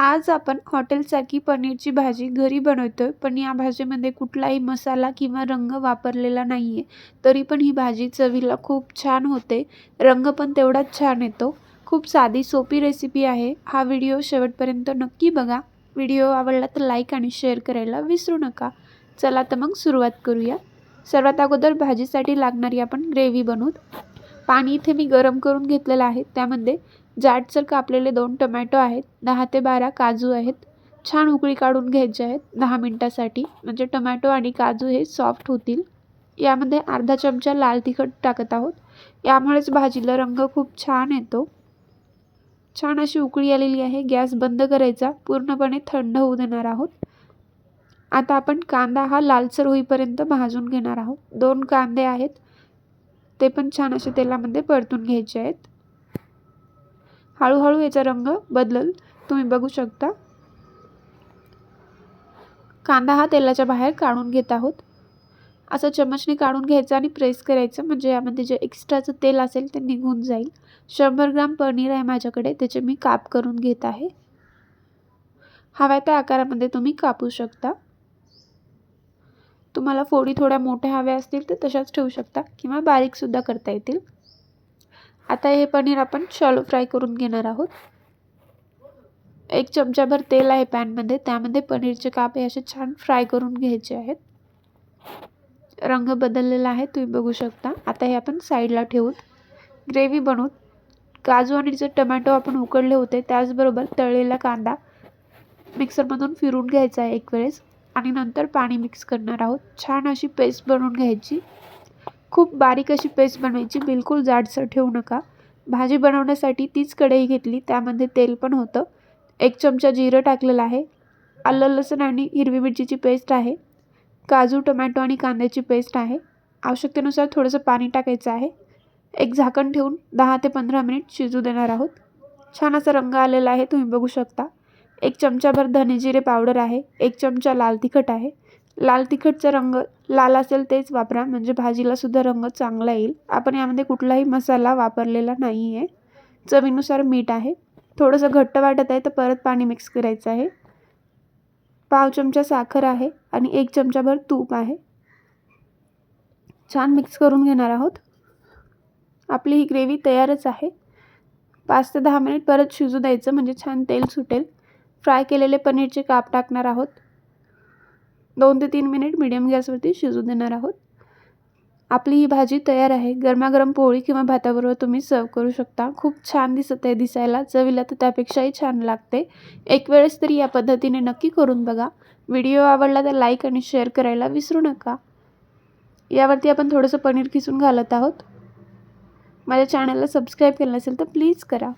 आज आपण हॉटेलसारखी पनीरची भाजी घरी बनवतो आहे पण या भाजीमध्ये कुठलाही मसाला किंवा रंग वापरलेला नाही आहे तरी पण ही भाजी चवीला खूप छान होते. रंग पण तेवढाच छान येतो. खूप साधी सोपी रेसिपी आहे. हा व्हिडिओ शेवटपर्यंत नक्की बघा. व्हिडिओ आवडला तर लाईक आणि शेअर करायला विसरू नका. चला तर मग सुरुवात करूया. सर्वात अगोदर भाजीसाठी लागणारी आपण ग्रेव्ही बनवू पाणी इथे मी गरम करून घेतलेलं आहे. त्यामध्ये जाडसर कापलेले दोन टोमॅटो आहेत दहा ते बारा काजू आहेत. छान उकळी काढून घ्यायचे आहेत दहा मिनटासाठी. म्हणजे टोमॅटो आणि काजू हे सॉफ्ट होतील. यामध्ये अर्धा चमचा लाल तिखट टाकत आहोत. यामुळेच भाजीला रंग खूप छान येतो. छान अशी उकळी आलेली आहे. गॅस बंद करायचा. पूर्णपणे थंड होऊ देणार आहोत. आता आपण कांदा हा लालसर होईपर्यंत भाजून घेणार आहोत. दोन कांदे आहेत. ते पण छान असे तेलामध्ये परतून घ्यायचे आहेत. हळूहळू याचा रंग बदलल. तुम्ही बघू शकता. कांदा हा तेलाच्या बाहेर काढून घेत आहोत. असं चमचने काढून घ्यायचं आणि प्रेस करायचं. म्हणजे यामध्ये जे एक्स्ट्राचं तेल असेल ते निघून जाईल. शंभर ग्राम पनीर आहे माझ्याकडे. त्याचे मी काप करून घेत आहे. हव्या त्या आकारामध्ये तुम्ही कापू शकता. तुम्हाला फोडी थोड्या मोठ्या हव्या असतील तर तशाच ठेवू शकता किंवा बारीकसुद्धा करता येतील. आता हे पनीर आपण शॉलो फ्राय करून घेणार आहोत. एक चमचाभर तेल आहे पॅनमध्ये त्यामध्ये पनीरचे काप हे असे छान फ्राय करून घ्यायचे आहेत. रंग बदललेला आहे तुम्ही बघू शकता. आता हे आपण साईडला ठेवून ग्रेव्ही बनवून काजू आणि जे टमॅटो आपण उकडले होते त्याचबरोबर तळलेला कांदा मिक्सरमधून फिरून घ्यायचा आहे एक वेळेस. आणि नंतर पाणी मिक्स करणार आहोत. छान अशी पेस्ट बनवून घ्यायची. खूप बारीक अशी पेस्ट बनवायची. बिलकुल जाडसर ठेवू नका. भाजी बनवण्यासाठी तीच कढई घेतली. त्यामध्ये तेल पण होतं. एक चमचा जिरं टाकलेलं आहे. आलं लसूण आणि हिरवी मिरचीची पेस्ट आहे. काजू टोमॅटो आणि कांद्याची पेस्ट आहे. आवश्यकतेनुसार थोडंसं पाणी टाकायचं आहे. एक झाकण ठेवून दहा ते पंधरा मिनिट शिजू देणार आहोत. छान असा रंग आलेला आहे. तुम्ही बघू शकता. एक चमचाभर धने जिरे पावडर आहे एक चमचा लाल तिखट आहे. लाल तिखटचा रंग लाल असेल तेच वापरा म्हणजे भाजीलासुद्धा रंग चांगला येईल. आपण यामध्ये कुठलाही मसाला वापरलेला नाही आहे चवीनुसार मीठ आहे. थोडंसं घट्ट वाटत आहे तर परत पाणी मिक्स करायचं आहे. पाव चमचा साखर आहे आणि एक चमचाभर तूप आहे. छान मिक्स करून घेणार आहोत. आपली ही ग्रेव्ही तयारच आहे. पाच ते दहा मिनिट परत शिजू द्यायचं म्हणजे छान तेल सुटेल. फ्राय केलेले पनीरचे काप टाकणार आहोत. दोन ते तीन मिनिट मिडियम गॅसवरती शिजू देणार आहोत. आपली ही भाजी तयार आहे. गरमागरम पोळी किंवा भाताबरोबर तुम्ही सर्व करू शकता. खूप छान दिसत आहे दिसायला. चवीला तर त्यापेक्षाही छान लागते. एक वेळेस तरी या पद्धतीने नक्की करून बघा. व्हिडिओ आवडला तर लाईक आणि शेअर करायला विसरू नका. यावरती आपण थोडंसं पनीर खिसून घालत आहोत. माझ्या चॅनलला सबस्क्राईब केलं नसेल तर प्लीज करा.